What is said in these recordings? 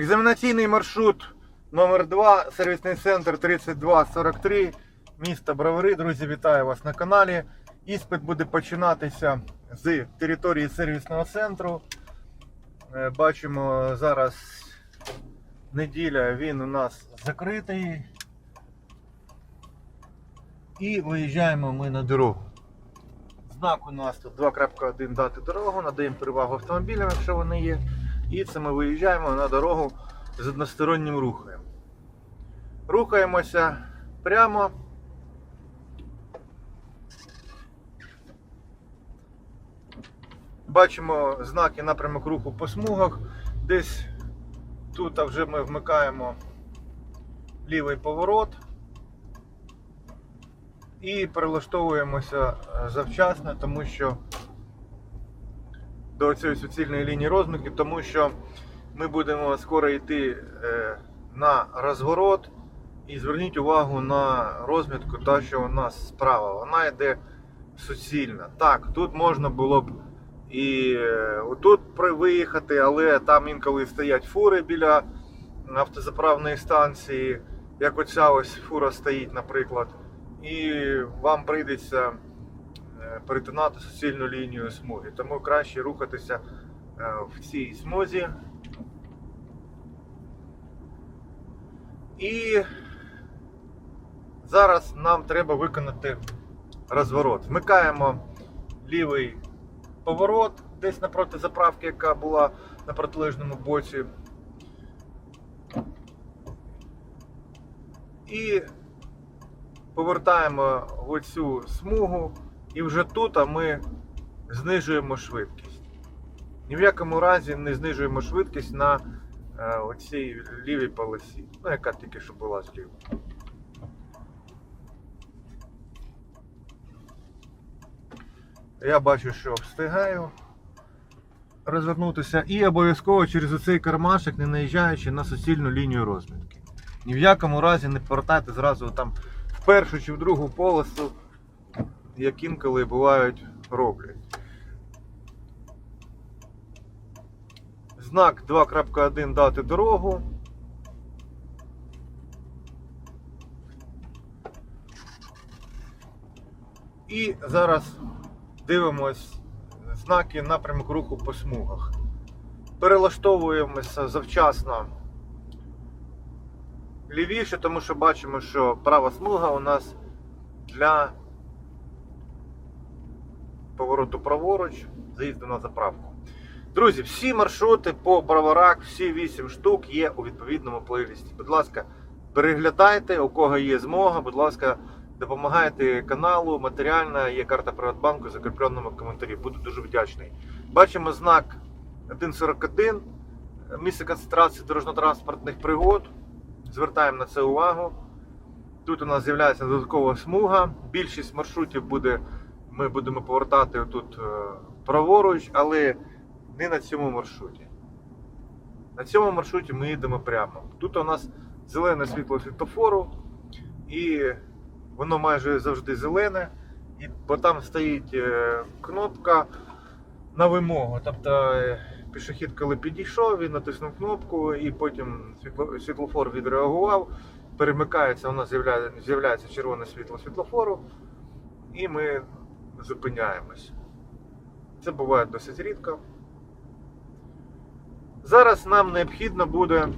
Екзаменаційний маршрут номер 2 сервісний центр 3243, місто Бровари. Друзі, вітаю вас на каналі. Іспит буде починатися з території сервісного центру. Е, Бачимо зараз неділя, він у нас закритий. І виїжджаємо ми на дорогу. Знак у нас тут 2.1 дати дорогу, надаємо перевагу автомобілям, якщо вони є. І це ми виїжджаємо на дорогу з одностороннім рухом. Рухаємося прямо. Бачимо знаки напрямок руху по смугах. Десь тут вже ми вмикаємо лівий поворот і перелаштовуємося е, завчасно, тому що до цієї суцільної лінії розмітки, тому що ми будемо скоро йти е, на розворот. І зверніть увагу на розмітку, та що у нас справа. Вона йде суцільна. Так, тут можна було б і е, отут виїхати, але там інколи стоять фури біля автозаправної станції, як оця ось фура стоїть, наприклад. І вам прийдеться перетинати суцільну лінію смуги. Тому краще рухатися е, в цій смузі. І зараз нам треба виконати розворот. Вмикаємо лівий поворот десь напроти заправки, яка була на протилежному боці. І повертаємо оцю смугу, і вже тут ми знижуємо швидкість. Ні в якому разі не знижуємо швидкість на е, оцій лівій полосі, ну яка тільки що була зліва. Я бачу, що встигаю розвернутися і обов'язково через оцей кармашик, не наїжджаючи на суцільну лінію розмітки. Ні в якому разі не повертайте зразу там в першу чи в другу полосу, як інколи бувають роблять. Знак 2.1 дати дорогу. І зараз дивимось знаки напрямок руху по смугах. Перелаштовуємося завчасно лівіше, тому що бачимо, що права смуга у нас для повороту праворуч, заїзду на заправку. Друзі, всі маршрути по броварах, всі 8 штук є у відповідному плейлісті. Будь ласка, переглядайте, у кого є змога, будь ласка, допомагайте каналу матеріально, є карта Приватбанку в закріпленому коментарі. Буду дуже вдячний. Бачимо знак 1.41, місце концентрації дорожньо-транспортних пригод. Звертаємо на це увагу. Тут у нас з'являється додаткова смуга. Більшість маршрутів буде, ми будемо повертати тут е, праворуч, але не на цьому маршруті. На цьому маршруті ми їдемо прямо. Тут у нас зелене світло світлофору, і воно майже завжди зелене, бо там стоїть е, кнопка на вимогу. Тобто е, пішохід, коли підійшов, він натиснув кнопку, і потім світлофор відреагував. Перемикається, у нас з'являється червоне світло світлофору, і ми зупиняємось. Це буває досить рідко. Зараз нам необхідно буде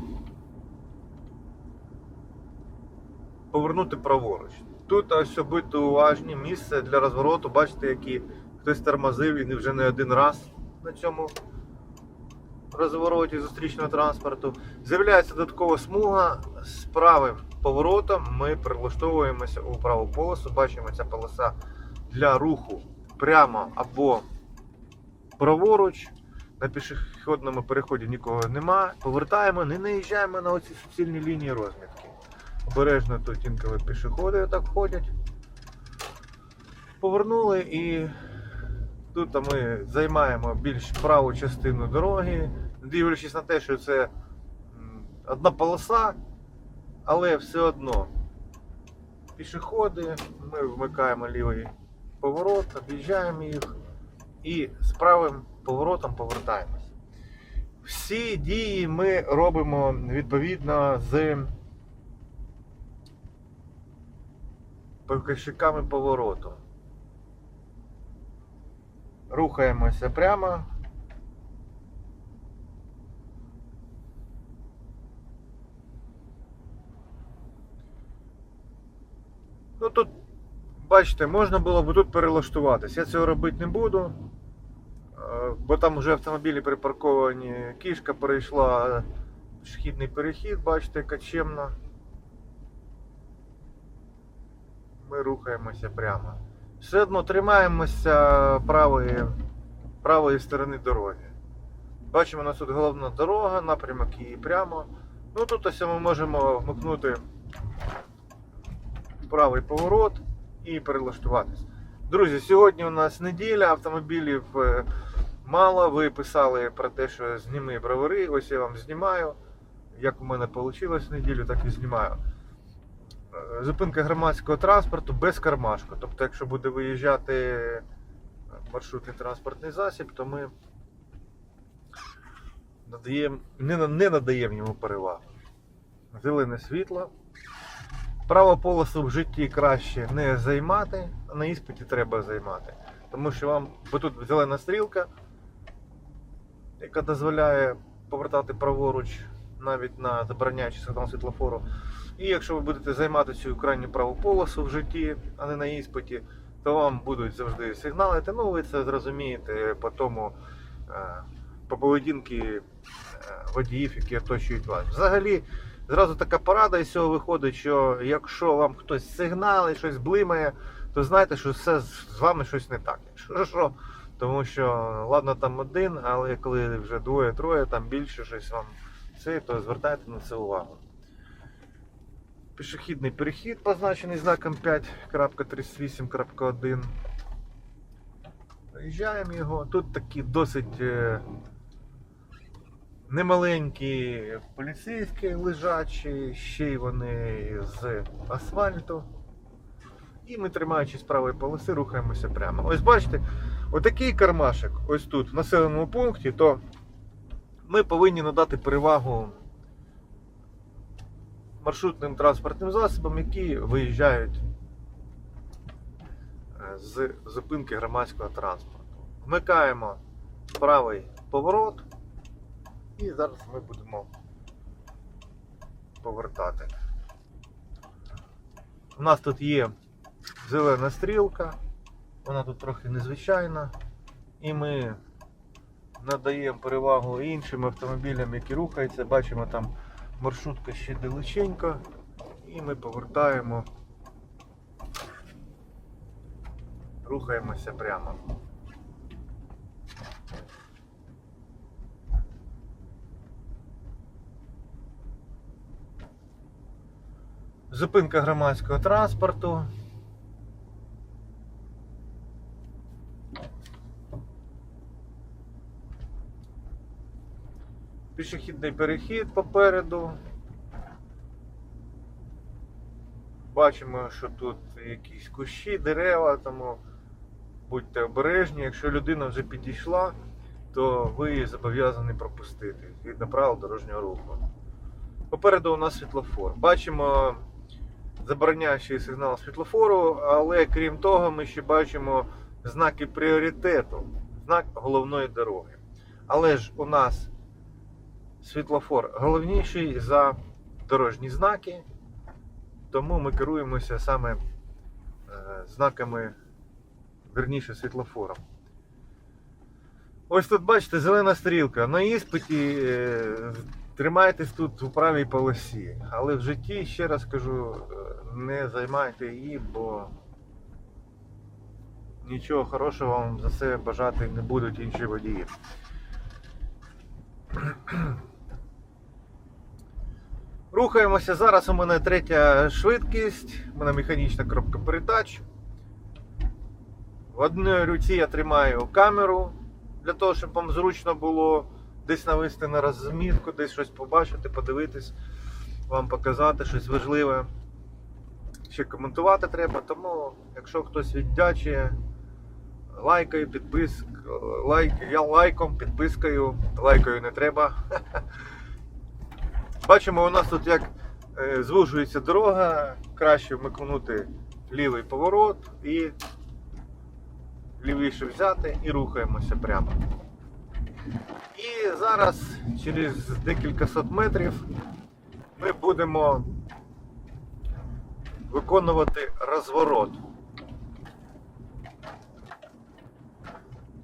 повернути праворуч. Тут ось будьте уважні, місце для розвороту, бачите, які хтось тормозив і вже не один раз на цьому розвороті зустрічного транспорту. З'являється додаткова смуга з правим поворотом. Ми прилаштовуємося у праву полосу. Бачимо, ця полоса для руху прямо або праворуч. На пішохідному переході нікого нема. Повертаємо, не наїжджаємо на оці суцільні лінії розмітки. Обережно тут інколи пішоходи так ходять. Повернули і тут ми займаємо більш праву частину дороги, дивлячись на те, що це одна полоса, але все одно пішоходи, ми вмикаємо лівий поворот, об'їжджаємо їх і з правим поворотом повертаємось. Всі дії ми робимо відповідно з показчиками повороту. Рухаємося прямо. Ну тут, бачите, можна було б тут перелаштуватись. Я цього робити не буду. Е, Бо там вже автомобілі припарковані, кішка перейшла шхідний перехід, бачите, яка чемна. Ми рухаємося прямо. Все одно тримаємося правої, правої сторони дороги. Бачимо, у нас тут головна дорога, напрямок її прямо. Ну тут ось ми можемо вмикнути правий поворот і перелаштуватись. Друзі, сьогодні у нас неділя, автомобілів е, мало. Ви писали про те, що зніми бровари. Ось я вам знімаю. Як у мене вийшло неділю, так і знімаю. Е, Зупинка громадського транспорту без кармашку. Тобто, якщо буде виїжджати маршрутний транспортний засіб, то ми надаємо, не, не надаємо йому перевагу. Зелене світло. Право полосу в житті краще не займати, а на іспиті треба займати. Тому що вам, бо тут зелена стрілка, яка дозволяє повертати праворуч навіть на забороняючий сигнал світлофору. І якщо ви будете займати цю крайню праву полосу в житті, а не на іспиті, то вам будуть завжди сигналити. Ну, ви це зрозумієте по тому, е, по поведінки е, водіїв, які оточують вас. Взагалі, зразу така порада із цього виходить, що якщо вам хтось сигналить, щось блимає, то знайте, що все з вами щось не так. Якщо що, тому що ладно там один, але коли вже двоє-троє, там більше щось вам це, то звертайте на це увагу. Пішохідний перехід позначений знаком 5.38.1. Проїжджаємо його. Тут такі досить е, немаленькі поліцейські лежачі, ще й вони з асфальту. І ми, тримаючись правої полоси, рухаємося прямо. Ось бачите, отакий кармашик, ось тут, в населеному пункті, то ми повинні надати перевагу маршрутним транспортним засобам, які виїжджають е, з зупинки громадського транспорту. Вмикаємо правий поворот і зараз ми будемо повертати. У нас тут є зелена стрілка, вона тут трохи незвичайна, і ми надаємо перевагу іншим автомобілям, які рухаються. Бачимо там маршрутка ще далеченько, і ми повертаємо, рухаємося прямо. Зупинка громадського транспорту. Пішохідний перехід попереду. Бачимо, що тут якісь кущі, дерева, тому будьте обережні. Якщо людина вже підійшла, то ви її зобов'язані пропустити згідно правил дорожнього руху. Попереду у нас світлофор. Бачимо забороняючий сигнал світлофору, але крім того, ми ще бачимо знаки пріоритету, знак головної дороги. Але ж у нас світлофор головніший за дорожні знаки, тому ми керуємося саме е, знаками, верніше світлофором. Ось тут бачите зелена стрілка. На іспиті е, тримайтесь тут у правій полосі, але в житті, ще раз кажу, е, не займайте її, бо нічого хорошого вам за це бажати не будуть інші водії. Рухаємося. Зараз у мене третя швидкість, у мене механічна коробка передач. В одній руці я тримаю камеру для того, щоб вам зручно було десь навести на розмітку, десь щось побачити, подивитись, вам показати щось важливе. Ще коментувати треба, тому якщо хтось віддячує, лайкою, підпис, лайк, я лайком, підпискою, лайкою не треба. Бачимо, у нас тут як е, звужується дорога, краще вмикнути лівий поворот і лівіше взяти і рухаємося прямо. І зараз через декілька сот метрів ми будемо виконувати розворот.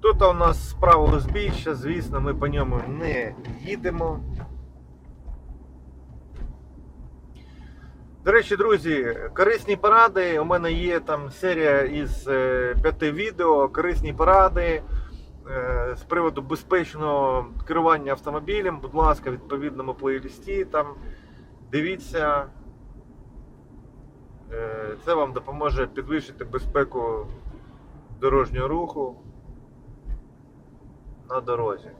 Тут у нас справа узбіччя, звісно, ми по ньому не їдемо. До речі, друзі, корисні поради. У мене є там серія із е, п'яти відео, корисні поради з приводу безпечного керування автомобілем. Будь ласка, в відповідному плейлісті там дивіться. Е, Це вам допоможе підвищити безпеку дорожнього руху на дорозі.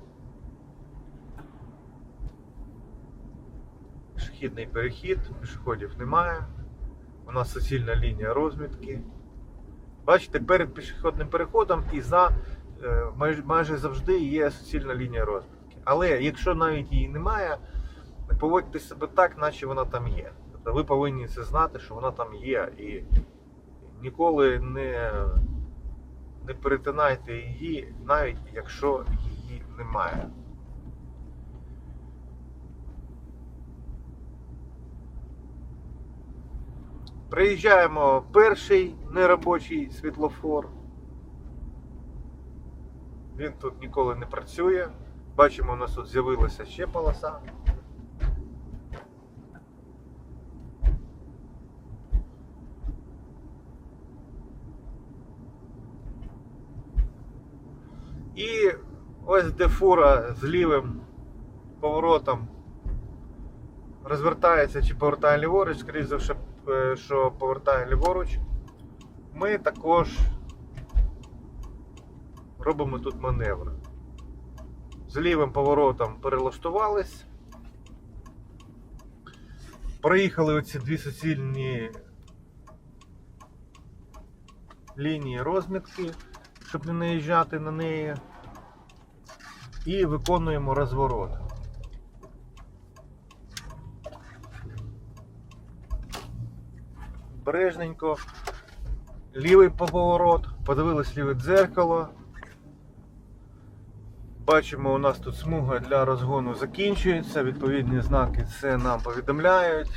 Пішохідний перехід, пішоходів немає. У нас суцільна лінія розмітки. Бачите, перед пішохідним переходом і за е, майже, майже завжди є суцільна лінія розмітки. Але якщо навіть її немає, поводьте себе так, наче вона там є. Тобто ви повинні це знати, що вона там є. І ніколи не, не перетинайте її, навіть якщо її немає. Приїжджаємо перший неробочий світлофор. Він тут ніколи не працює. Бачимо, у нас тут з'явилася ще полоса. І ось де фура з лівим поворотом розвертається чи повертає ліворуч, скоріше за все, е, що повертає ліворуч. Ми також робимо тут маневр. З лівим поворотом перелаштувались. Проїхали оці дві суцільні лінії розмітки, щоб не наїжджати на неї. І виконуємо розворот. Бережненько. Лівий поворот, подивились ліве дзеркало. Бачимо, у нас тут смуга для розгону закінчується, відповідні знаки це нам повідомляють.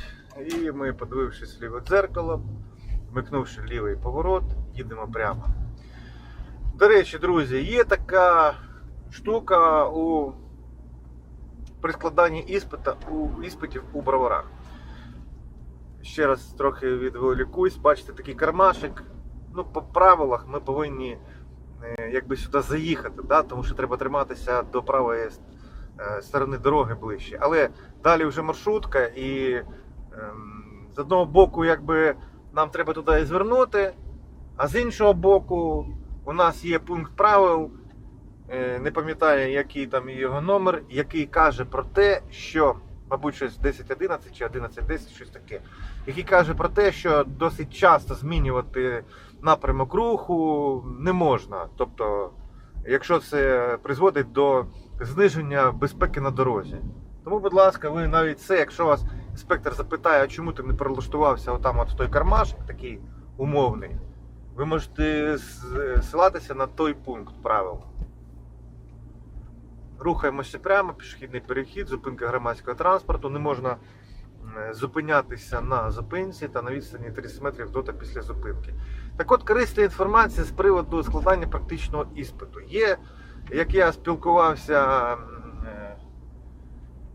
І ми, подивившись ліве дзеркало, вмикнувши лівий поворот, їдемо прямо. До речі, друзі, є така штука у при складанні іспита, у іспитів у броварах. Ще раз трохи відволікусь, бачите такий кармашик. Ну, по правилах ми повинні якби сюди заїхати, да? тому що треба триматися до правої е, сторони дороги ближче. Але далі вже маршрутка, і ем, з одного боку, якби нам треба туди звернути, а з іншого боку, у нас є пункт правил, е, не пам'ятаю, який там його номер, який каже про те, що, мабуть, щось 10.11 чи 11.10, щось таке, який каже про те, що досить часто змінювати напрямок руху не можна. Тобто, якщо це призводить до зниження безпеки на дорозі. Тому, будь ласка, ви навіть це, якщо вас інспектор запитає, а чому ти не перелаштувався отам от в той кармашок, такий умовний, ви можете ссилатися на той пункт правил. Рухаємося прямо, пішохідний перехід, зупинка громадського транспорту. Не можна зупинятися на зупинці та на відстані 30 метрів до та після зупинки. Так от корисна інформація з приводу складання практичного іспиту. Є, як я спілкувався е,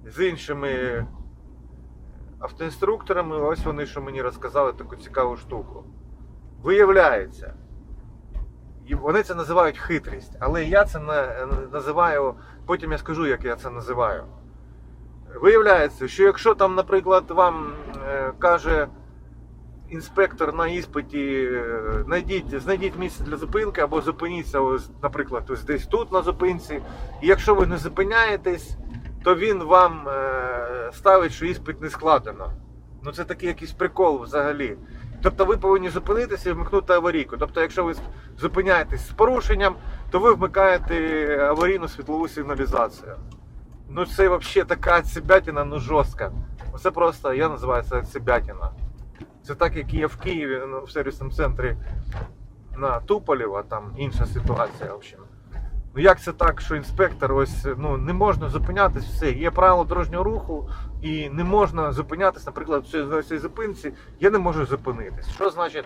з іншими автоінструкторами, ось вони що мені розказали таку цікаву штуку. Виявляється, і вони це називають хитрість, але я це на- називаю, потім я скажу, як я це називаю. Виявляється, що якщо там, наприклад, вам е, каже інспектор на іспиті, е, знайдіть, знайдіть місце для зупинки або зупиніться, ось, наприклад, ось десь тут на зупинці. І якщо ви не зупиняєтесь, то він вам е, ставить, що іспит не складено. Ну це такий якийсь прикол взагалі. Тобто ви повинні зупинитися і вмикнути аварійку. Тобто, якщо ви зупиняєтесь з порушенням, то ви вмикаєте аварійну світлову сигналізацію. Ну це взагалі така цибятина, ну жорстка. Це просто, я називаю це цибятина. Це так, як є в Києві ну, в сервісному центрі на Туполєва, там інша ситуація. В общем. Ну як це так, що інспектор ось ну не можна зупинятись, все, є правила дорожнього руху, і не можна зупинятись, наприклад, в цій зупинці, я не можу зупинитись. Що значить?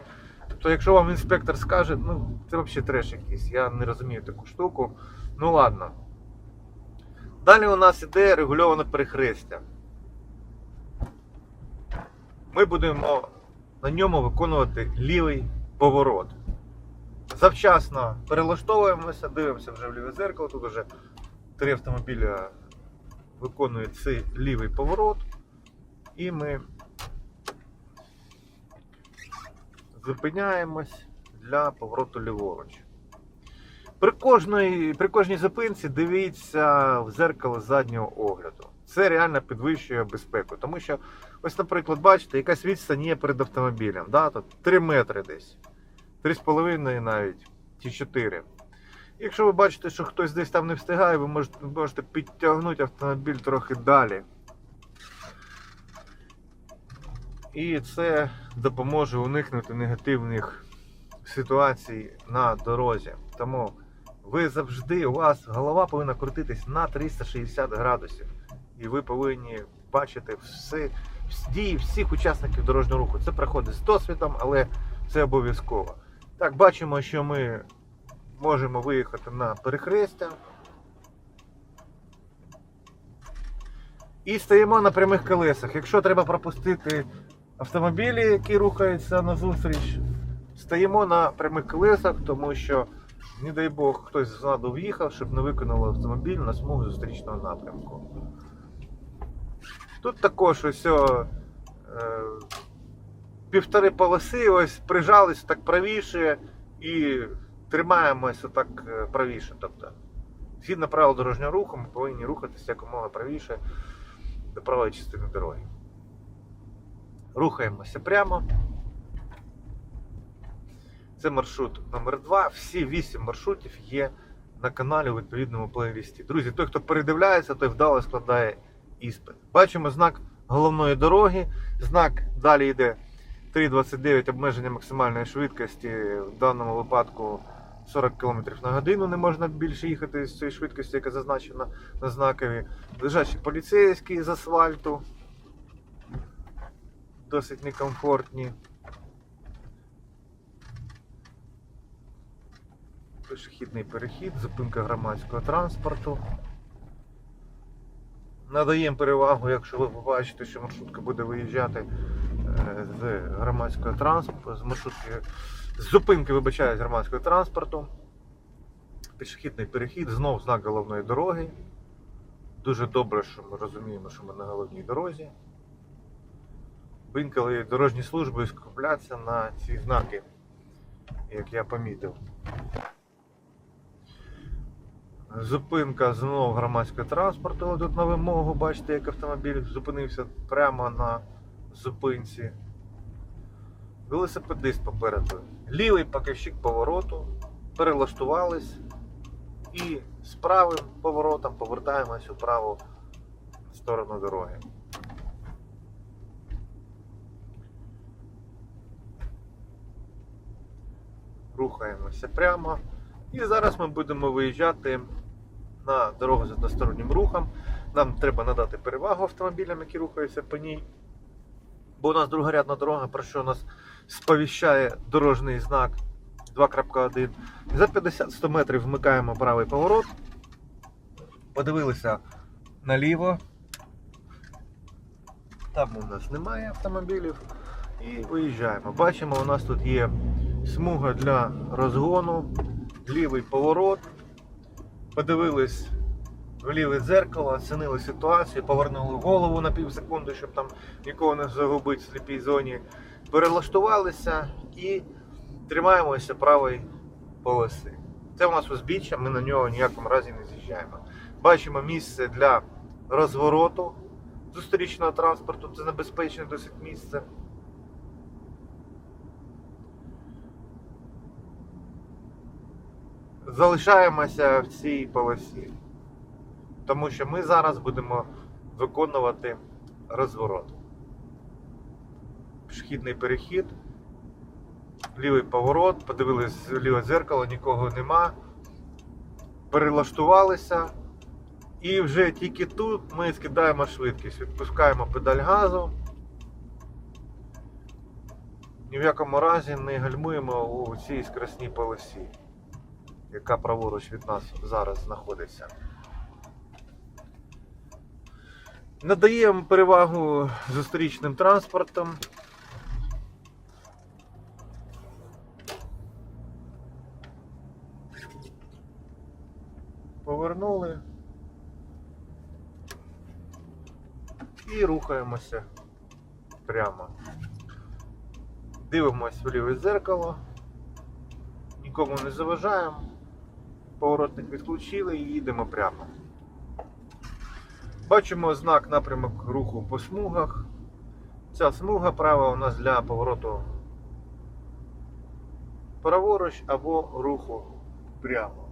Тобто, якщо вам інспектор скаже, ну це взагалі треш якийсь, я не розумію таку штуку. Ну ладно. Далі у нас іде регульоване перехрестя. Ми будемо на ньому виконувати лівий поворот. Завчасно перелаштовуємося, дивимося вже в ліве зеркало. Тут вже три автомобіля виконують цей лівий поворот. І ми зупиняємось для повороту ліворуч. При кожній, при кожній зупинці дивіться в зеркало заднього огляду. Це реально підвищує безпеку. Тому що, ось, наприклад, бачите, якась відстань є перед автомобілем. Да? Тут 3 метри десь. 3,5 навіть, чи 4. Якщо ви бачите, що хтось десь там не встигає, ви можете, можете підтягнути автомобіль трохи далі. І це допоможе уникнути негативних ситуацій на дорозі. Тому ви завжди, у вас голова повинна крутитись на 360 градусів. І ви повинні бачити всі, дії всіх учасників дорожнього руху. Це проходить з досвідом, але це обов'язково. Так, бачимо, що ми можемо виїхати на перехрестя. І стоїмо на прямих колесах. Якщо треба пропустити автомобілі, які рухаються назустріч, стоїмо на прямих колесах, тому що, не дай Бог, хтось ззаду в'їхав, щоб не виконав автомобіль на смугу зустрічного напрямку. Тут також ось о, е, півтори полоси, ось прижались так правіше і тримаємося так е, правіше. Тобто, згідно правил дорожнього руху, ми повинні рухатися якомога правіше до правої частини дороги. Рухаємося прямо. Це маршрут номер 2 Всі 8 маршрутів є на каналі у відповідному плейлісті. Друзі, той, хто передивляється, той вдало складає іспит. Бачимо знак головної дороги. Знак далі йде 3,29 обмеження максимальної швидкості. В даному випадку 40 км на годину не можна більше їхати з цієї швидкості, яка зазначена на знакові. Лежачі поліцейські з асфальту. Досить некомфортні. Пішохідний перехід, зупинка громадського транспорту. Надаємо перевагу, якщо ви побачите, що маршрутка буде виїжджати з громадського транспорту, з маршрутки, з зупинки, вибачаю, з громадського транспорту. Пішохідний перехід, знов знак головної дороги. Дуже добре, що ми розуміємо, що ми на головній дорозі. Бо дорожні служби скупляться на ці знаки, як я помітив. Зупинка знову громадського транспорту. Тут на вимогу, бачите, як автомобіль зупинився прямо на зупинці. Велосипедист попереду. Лівий показчик повороту. Перелаштувались і з правим поворотом повертаємось у праву сторону дороги. Рухаємося прямо. І зараз ми будемо виїжджати на дорогу з одностороннім рухом. Нам треба надати перевагу автомобілям, які рухаються по ній. Бо у нас другорядна дорога, про що нас сповіщає дорожній знак 2.1. За 50-100 метрів вмикаємо правий поворот. Подивилися наліво. Там у нас немає автомобілів. І виїжджаємо. Бачимо, у нас тут є смуга для розгону, лівий поворот. Подивились вліве дзеркало, оцінили ситуацію, повернули голову на пів секунди, щоб там нікого не загубити в сліпій зоні. Перелаштувалися і тримаємося правої полоси. Це у нас узбіччя, ми на нього ніякому разі не з'їжджаємо. Бачимо місце для розвороту зустрічного транспорту, це небезпечне досить місце. Залишаємося в цій полосі. Тому що ми зараз будемо виконувати розворот. Пішохідний перехід, лівий поворот, подивились ліве дзеркало, нікого нема. Перелаштувалися. І вже тільки тут ми скидаємо швидкість, відпускаємо педаль газу. Ні в якому разі не гальмуємо у цій скросній полосі, яка праворуч від нас зараз знаходиться. Надаємо перевагу зустрічним транспортам. Повернули. І рухаємося прямо. Дивимось в ліве дзеркало. Нікому не заважаємо. Поворотник відключили і їдемо прямо. Бачимо знак напрямок руху по смугах. Ця смуга права у нас для повороту праворуч або руху прямо.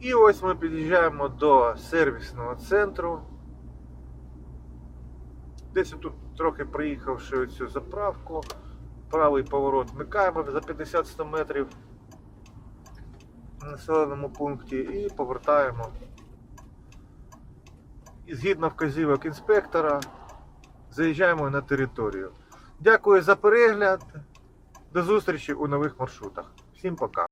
І ось ми під'їжджаємо до сервісного центру. Десь тут трохи приїхавши цю заправку, правий поворот вмикаємо за 50-100 метрів населеному пункті і повертаємо. І згідно вказівок інспектора, заїжджаємо на територію. Дякую за перегляд. До зустрічі у нових маршрутах. Всім пока.